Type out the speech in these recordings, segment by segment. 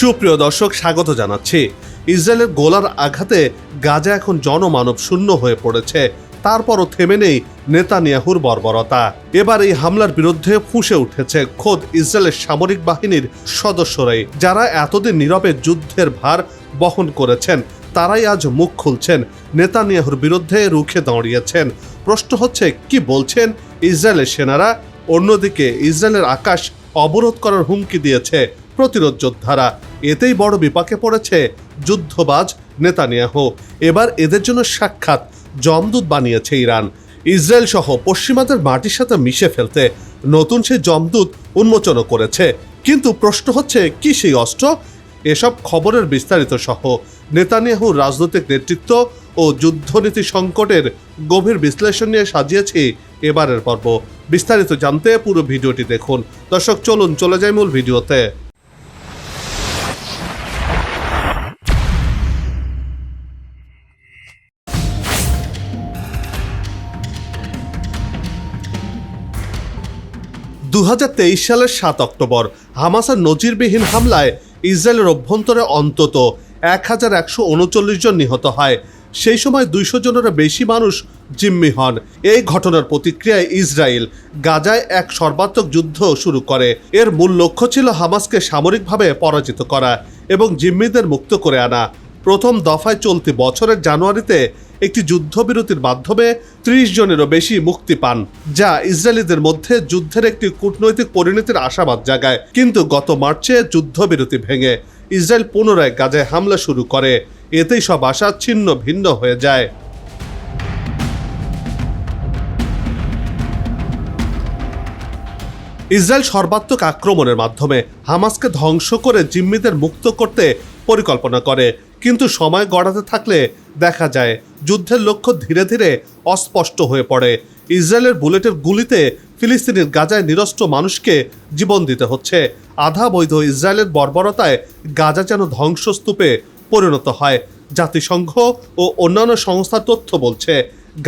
সুপ্রিয় দর্শক, স্বাগত জানাচ্ছি। ইসরায়েলের গোলার আঘাতে গাজা এখন জনমানব শূন্য হয়ে পড়েছে। তারপরও থেমে নেই নেতানিয়াহুর বর্বরতা। এবার এই হামলার বিরুদ্ধে ফুঁসে উঠেছে খোদ ইসরায়েলের সামরিক বাহিনীর সদস্যরাই, যারা এতদিন নীরবে যুদ্ধের ভার বহন করেছেন। তারাই আজ মুখ খুলছেন, নেতানিয়াহুর বিরুদ্ধে রুখে দাঁড়িয়েছেন। প্রশ্ন হচ্ছে, কি বলছেন ইসরায়েলের সেনারা? অন্যদিকে, ইসরায়েলের আকাশ অবরোধ করার হুমকি দিয়েছে প্রতিরোধ যোদ্ধারা। এতেই বড় বিপাকে পড়েছে যুদ্ধবাজ নেতানিয়াহু। এবার এদের জন্য সাক্ষাৎ জমদূত বানিয়েছে ইরান। ইসরায়েল সহ পশ্চিমাদের মাটির সাথে মিশে ফেলতে নতুন সেই জমদূত উন্মোচনও করেছে। কিন্তু প্রশ্ন হচ্ছে, কি সেই অস্ত্র? এসব খবরের বিস্তারিত সহ নেতানিয়াহুর রাজনৈতিক নেতৃত্ব ও যুদ্ধনীতি সংকটের গভীর বিশ্লেষণ নিয়ে সাজিয়েছি এবারের পর্ব। বিস্তারিত জানতে পুরো ভিডিওটি দেখুন। দর্শক, চলুন, চলে যাই মূল ভিডিওতে। দু হাজার তেইশ সালের সাত অক্টোবর হামাসের নজিরবিহীন হামলায় ইসরায়েলের অভ্যন্তরে অন্তত এক হাজার একশো উনচল্লিশ জন নিহত হয়। সেই সময় দুইশো জনেরও বেশি মানুষ জিম্মি হন। এই ঘটনার প্রতিক্রিয়ায় ইসরায়েল গাজায় এক সর্বাত্মক যুদ্ধ শুরু করে। এর মূল লক্ষ্য ছিল হামাসকে সামরিকভাবে পরাজিত করা এবং জিম্মিদের মুক্ত করে আনা। প্রথম দফায় চলতি বছরের জানুয়ারিতে একটি যুদ্ধবিরতির মাধ্যমে ত্রিশ জনেরও বেশি মুক্তি পান, যা ইসরায়েলিদের মধ্যে যুদ্ধের একটি কূটনৈতিক পরিণতির আশাবাদ জাগায়। কিন্তু গত মার্চে যুদ্ধবিরতি ভেঙে ইসরায়েল পুনরায় গাজায় হামলা শুরু করে। এতেই সব আশা ছিন্ন ভিন্ন হয়ে যায়। ইসরায়েল সর্বাত্মক আক্রমণের মাধ্যমে হামাসকে ধ্বংস করে জিম্মিদের মুক্ত করতে পরিকল্পনা করে। কিন্তু সময় গড়াতে থাকলে দেখা যায়, যুদ্ধের লক্ষ্য ধীরে ধীরে অস্পষ্ট হয়ে পড়ে। ইসরায়েলের বুলেটের গুলিতে ফিলিস্তিনের গাজায় নিরস্ত্র মানুষকে জীবন দিতে হচ্ছে। আধা বৈধ ইসরায়েলের বর্বরতায় গাজা যেন ধ্বংসস্তূপে পরিণত হয়। জাতিসংঘ ও অন্যান্য সংস্থার তথ্য বলছে,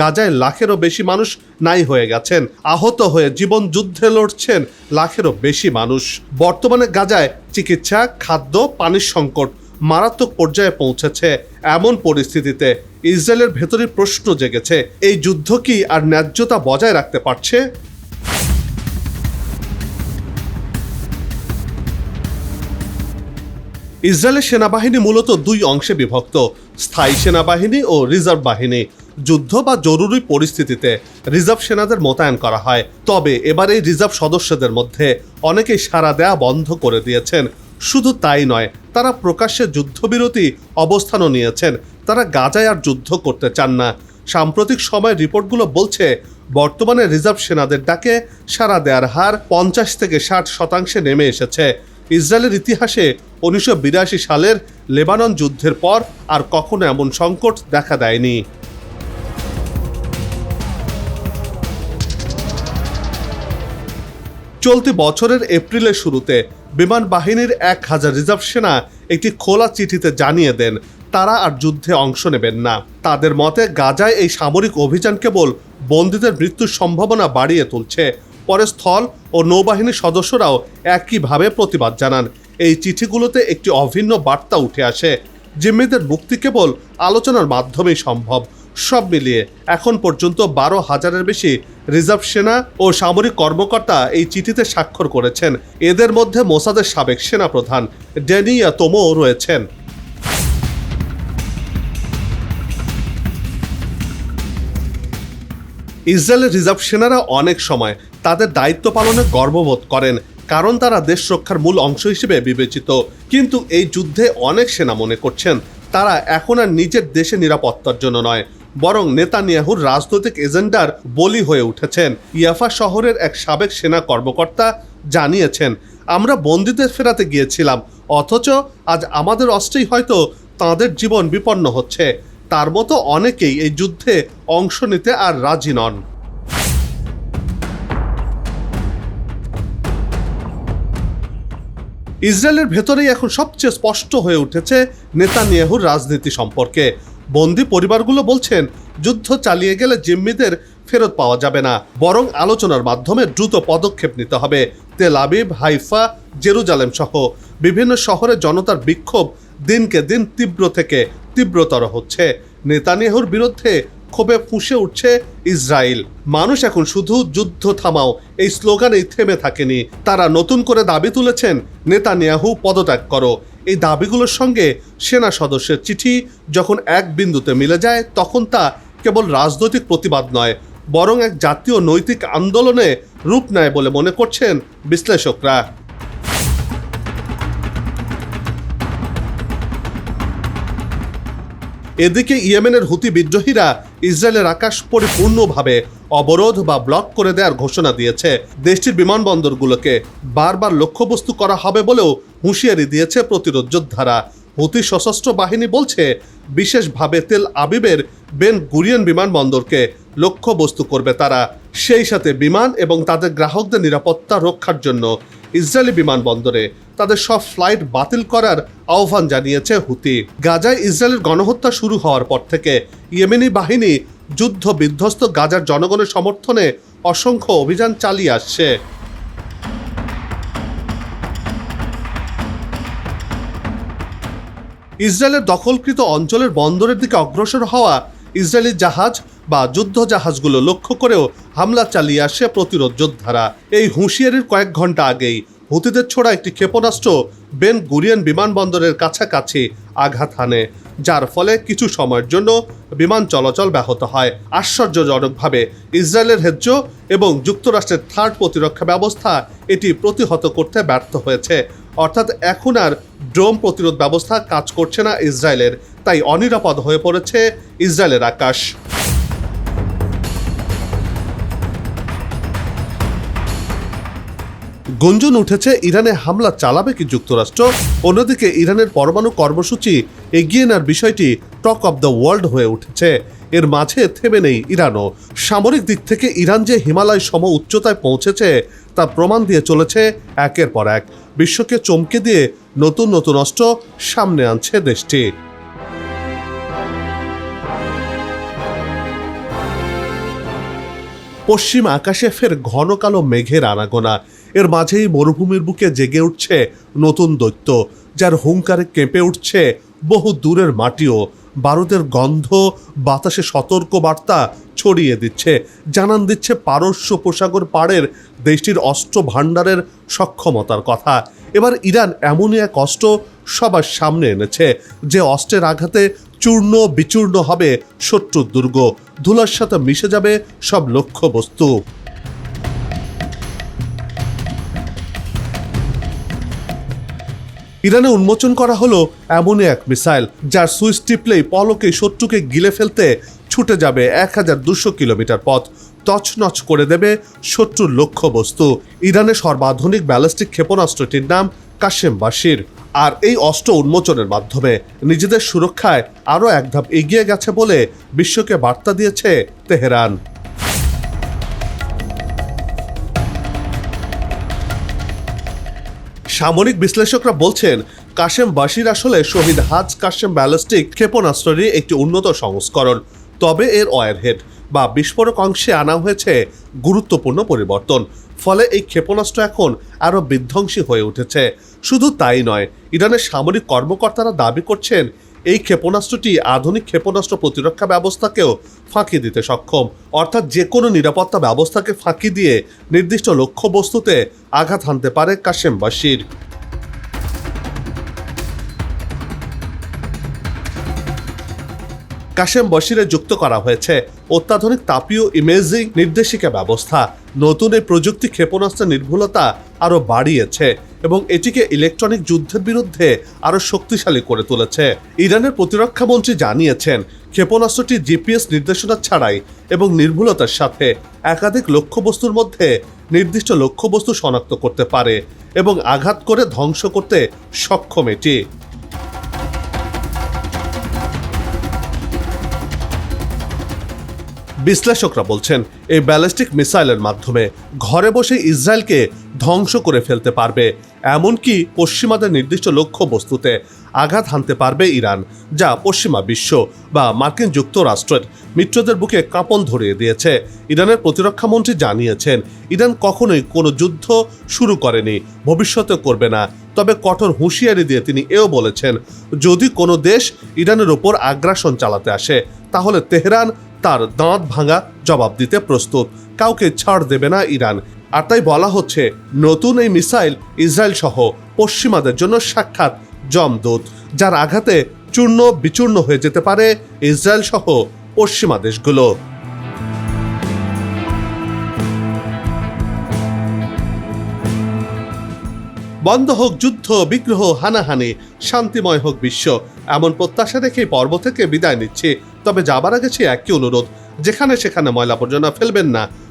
গাজায় লাখেরও বেশি মানুষ নাই হয়ে গেছেন। আহত হয়ে জীবন যুদ্ধে লড়ছেন লাখেরও বেশি মানুষ। বর্তমানে গাজায় চিকিৎসা, খাদ্য, পানির সংকট মারাত্মক পর্যায়ে পৌঁছেছে এমন পরিস্থিতিতে ইসরায়েলের ভেতরে প্রশ্ন জেগেছে, এই যুদ্ধ কি আর ন্যায্যতা বজায় রাখতে পারছে? ইসরায়েলের সেনাবাহিনী মূলত দুই অংশে বিভক্ত, স্থায়ী সেনাবাহিনী ও রিজার্ভ বাহিনী। যুদ্ধ বা জরুরি পরিস্থিতিতে রিজার্ভ সেনাদের মোতায়েন করা হয়, তবে এবার এই রিজার্ভ সদস্যদের মধ্যে অনেকেই সাড়া দেয়া বন্ধ করে দিয়েছেন। শুধু তাই নয় তারা প্রকাশ্যে যুদ্ধবিরতি অবস্থানও নিয়েছেন। তারা গাজায় আর যুদ্ধ করতে চান না। সাম্প্রতিক সময় রিপোর্টগুলো বলছে, বর্তমানে রিজার্ভ সেনাদের ডাকে সারা দেয়ার হার পঞ্চাশ থেকে ষাট শতাংশে নেমে এসেছে। ইসরায়েলের ইতিহাসে উনিশশো বিরাশি সালের লেবানন যুদ্ধের পর আর কখনো এমন সংকট দেখা দেয়নি। চলতি বছরের এপ্রিলের শুরুতে বিমান বাহিনীর এক হাজার রিজার্ভ সেনা একটি খোলা চিঠিতে জানিয়ে দেন, তারা আর যুদ্ধে অংশ নেবেন না। তাদের মতে, গাজায় এই সামরিক অভিযান কেবল বন্দীদের মৃত্যুর সম্ভাবনা বাড়িয়ে তুলছে। পরে স্থল ও নৌবাহিনীর সদস্যরাও একইভাবে প্রতিবাদ জানান। এই চিঠিগুলোতে একটি অভিন্ন বার্তা উঠে আসে। জিম্মিদের মুক্তি কেবল আলোচনার মাধ্যমেই সম্ভব। সব মিলিয়ে এখন পর্যন্ত বারো হাজারের বেশি রিজার্ভ সেনা ও সামরিক কর্মকর্তা এই চিঠিতে স্বাক্ষর করেছেন। এদের মধ্যে মোসাদের সাবেক সেনাপ্রধান ডেনিয়া তোমো রয়েছেন। ইসরায়েলের রিজার্ভ সেনারা অনেক সময় তাদের দায়িত্ব পালনে গর্ববোধ করেন, কারণ তারা দেশ রক্ষার মূল অংশ হিসেবে বিবেচিত। কিন্তু এই যুদ্ধে অনেক সেনা মনে করছেন, তারা এখন আর নিজের দেশে নিরাপত্তার জন্য নয়। বরং নেতানিয়াহুর রাজনৈতিক এজেন্ডার বলি হয়ে উঠেছেন। ইয়াফা শহরের এক সাবেক সেনা কর্মকর্তা জানিয়েছেন, আমরা বন্দীদের ফেরাতে গিয়েছিলাম, অথচ আজ আমাদের অস্ত্রেই হয়তো তাদের জীবন বিপন্ন হচ্ছে। তার মতো অনেকেই এই যুদ্ধে অংশ নিতে আর রাজি নন। ইসরায়েলের ভেতরেই এখন সবচেয়ে স্পষ্ট হয়ে উঠেছে নেতানিয়াহুর রাজনীতি সম্পর্কে। বন্দি পরিবারগুলো বলছেন, যুদ্ধ চালিয়ে গেলে জিম্মিদের ফেরত পাওয়া যাবে না। বরং আলোচনার মাধ্যমে দ্রুত পদক্ষেপ নিতে হবে। তেল আবিব, হাইফা, জেরুজালেম সহ বিভিন্ন শহরে জনতার বিক্ষোভ দিনকে দিন তীব্র থেকে তীব্রতর হচ্ছে। নেতানিয়াহুর বিরুদ্ধে ক্ষোভে ফুঁসে উঠছে ইসরায়েল। মানুষ এখন শুধু যুদ্ধ থামাও, এই স্লোগানেই থেমে থাকেনি। তারা নতুন করে দাবি তুলেছেন, নেতানিয়াহু পদত্যাগ করো। এই দাবিগুলোর সঙ্গে সেনা সদস্যের চিঠি যখন এক বিন্দুতে মিলে যায়, তখন তা কেবল রাজনৈতিক প্রতিবাদ নয়, বরং এক জাতীয় নৈতিক আন্দোলনে রূপ নেয় বলে মনে করছেন বিশ্লেষকরা। এদিকে ইয়েমেনের হুতি বিদ্রোহীরা ইসরায়েলের আকাশ পরিপূর্ণভাবে অবরোধ বা ব্লক করে দেওয়ার ঘোষণা দিয়েছে। দেশটির বিমানবন্দরগুলোকে বারবার লক্ষ্যবস্তু করা হবে বলেও হুঁশিয়ারি দিয়েছে প্রতিরোধ যোদ্ধারা। হুতি সশস্ত্র বাহিনী বলছে, বিশেষভাবে তেল আবিবের বেন গুরিয়ান বিমানবন্দরকে লক্ষ্যবস্তু করবে তারা। সেই সাথে বিমান এবং তাদের গ্রাহকদের নিরাপত্তা রক্ষার জন্য ইসরায়েলি বিমানবন্দরে তাদের সব ফ্লাইট বাতিল করার আহ্বান জানিয়েছে হুতি। গাজায় ইসরায়েলের গণহত্যা শুরু হওয়ার পর থেকে ইয়েমেনি বাহিনী যুদ্ধ বিধ্বস্ত গাজার জনগণের সমর্থনে অসংখ্য অভিযান চালিয়ে আসছে। ইসরায়েলের দখলকৃত অঞ্চলের বন্দরের দিকে অগ্রসর হওয়া ইসরায়েলি জাহাজ বা যুদ্ধ জাহাজগুলো লক্ষ্য করেও হামলা চালিয়ে আসে প্রতিরোধ যোদ্ধারা। এই হুঁশিয়ারির কয়েক ঘণ্টা আগেই হুতিদের ছোড়া একটি ক্ষেপণাস্ত্র বেন গুরিয়ান বিমানবন্দরের কাছাকাছি আঘাত হানে, যার ফলে কিছু সময়ের জন্য বিমান চলাচল ব্যাহত হয়। আশ্চর্যজনকভাবে, ইসরায়েলের হেজ্জ এবং যুক্তরাষ্ট্রের থার্ড প্রতিরক্ষা ব্যবস্থা এটি প্রতিহত করতে ব্যর্থ হয়েছে। অর্থাৎ এখন আর ড্রোন প্রতিরোধ ব্যবস্থা কাজ করছে না ইসরায়েলের, তাই অনিরাপদ হয়ে পড়েছে ইসরায়েলের আকাশ। গুঞ্জন উঠেছে, ইরানে হামলা চালাবে কি যুক্তরাষ্ট্র? অন্যদিকে ইরানের পরমাণু কর্মসূচি এগিয়ে নেওয়ার বিষয়টি টক অব দ্য ওয়ার্ল্ড হয়ে উঠেছে। এর মাঝে থেমে নেই ইরানও। সামরিক দিক থেকে ইরান যে হিমালয় সম উচ্চতায় পৌঁছেছে, তা প্রমাণ দিয়ে চলেছে একের পর এক। বিশ্বকে চমকে দিয়ে নতুন নতুন অস্ত্র সামনে আনছে দেশটি। পশ্চিম আকাশে ফের ঘন কালো মেঘের আনাগোনা। এর মাঝেই মরুভূমির বুকে জেগে উঠছে নতুন দৈত্য, যার হুঙ্কারে কেঁপে উঠছে বহু দূরের মাটিও। বারুদের গন্ধ, বাতাসে সতর্ক বার্তা ছড়িয়ে দিচ্ছে, জানান দিচ্ছে পারস্য উপসাগর পাড়ের দেশটির অস্ত্র ভাণ্ডারের সক্ষমতার কথা। এবার ইরান এমনই এক অস্ত্র সবার সামনে এনেছে, যে অস্ত্রের আঘাতে চূর্ণ বিচূর্ণ হবে শত্রুর দুর্গ। ধুলার সাথে মিশে যাবে সব লক্ষ্য বস্তু ইরানে উন্মোচন করা হলো এমনই এক মিসাইল, যার সুইচ টিপলেই পলকে শত্রুকে গিলে ফেলতে ছুটে যাবে এক হাজার দুশো কিলোমিটার পথ। তছনছ করে দেবে শত্রুর লক্ষ্যবস্তু। ইরানের সর্বাধুনিক ব্যালিস্টিক ক্ষেপণাস্ত্রটির নাম কাশেম বাশির আর এই অস্ত্র উন্মোচনের মাধ্যমে নিজেদের সুরক্ষায় আরও এক ধাপ এগিয়ে গেছে বলে বিশ্বকে বার্তা দিয়েছে তেহরান। সামরিক বিশ্লেষকরা বলছেন, কাশেম বাশির আসলে শহীদ হাজ কাশেম ব্যালিস্টিক ক্ষেপণাস্ত্রেরই একটি উন্নত সংস্করণ, তবে এর ওয়ারহেড বা বিস্ফোরক অংশে আনা হয়েছে গুরুত্বপূর্ণ পরিবর্তন, ফলে এই ক্ষেপণাস্ত্র এখন আরও বিধ্বংসী হয়ে উঠেছে। শুধু তাই নয়, ইরানের সামরিক কর্মকর্তারা দাবি করছেন এই ক্ষেপণাস্ত্রটি আধুনিক ক্ষেপণাস্ত্র প্রতিরক্ষা ব্যবস্থাকেও ফাঁকি দিতে সক্ষম। অর্থাৎ যে কোনো নিরাপত্তা ব্যবস্থাকে ফাঁকি দিয়ে নির্দিষ্ট লক্ষ্যবস্তুতে আঘাত হানতে পারে কাশেম বাশির কাশেম বশিরে যুক্ত করা হয়েছে অত্যাধুনিক তাপীয় ইমেজিং নির্দেশিকা ব্যবস্থা। নতুন এই প্রযুক্তি ক্ষেপণাস্ত্রের নির্ভুলতা আরও বাড়িয়েছে। এবং এটিকে ইলেকট্রনিক যুদ্ধের বিরুদ্ধে আরও শক্তিশালী করে তুলেছে। ইরানের প্রতিরক্ষা মন্ত্রী জানিয়েছেন, ক্ষেপণাস্ত্রটি জিপিএস নির্দেশনা ছাড়াই এবং নির্ভুলতার সাথে একাধিক লক্ষ্যবস্তুর মধ্যে নির্দিষ্ট লক্ষ্যবস্তু শনাক্ত করতে পারে এবং আঘাত করে ধ্বংস করতে সক্ষম এটি। বিশ্লেষকরা বলছেন, এই ব্যালিস্টিক মিসাইলের মাধ্যমে ঘরে বসে ইসরায়েলকে ধ্বংস করে ফেলতে পারবে, এমনকি পশ্চিমাদের নির্দিষ্ট লক্ষ্য বস্তুতে আঘাত হানতে পারবে ইরান, যা পশ্চিমা বিশ্ব বা মার্কিন যুক্তরাষ্ট্রের মিত্রদের বুকে কাঁপন ধরিয়ে দিয়েছে। ইরানের প্রতিরক্ষা মন্ত্রী জানিয়েছেন, ইরান কখনোই কোনো যুদ্ধ শুরু করেনি ভবিষ্যতে করবে না। তবে কঠোর হুঁশিয়ারি দিয়ে তিনি এও বলেছেন, যদি কোনো দেশ ইরানের ওপর আগ্রাসন চালাতে আসে, তাহলে তেহরান তার দাঁত ভাঙা জবাব দিতে প্রস্তুত। কাউকে ছাড় দেবে না ইরান। আর তাই বলা হচ্ছে, নতুন এই মিসাইল ইসরায়েল সহ পশ্চিমাদের জন্য সাক্ষাৎ জমদূত, যার আঘাতে চূর্ণ বিচূর্ণ হয়ে যেতে পারে ইসরায়েল সহ পশ্চিমা দেশগুলো। বন্ধ হোক যুদ্ধ, বিগ্রহ, হানাহানি, শান্তিময় হোক বিশ্ব, এমন প্রত্যাশা রেখে পর্ব থেকে বিদায় নিচ্ছি। তবে যাবার আগে সে একই অনুরোধ, যেখানে সেখানে ময়লা আবর্জনা ফেলবেন না